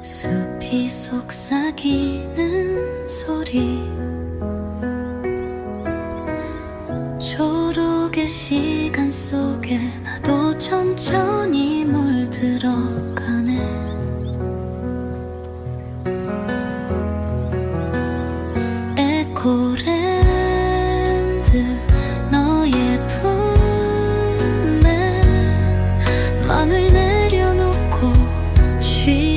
숲이 속삭이는 소리. 초록의 시 천히 물들어가네. 에코랜드 너의 품에 맘을 내려놓고 쉬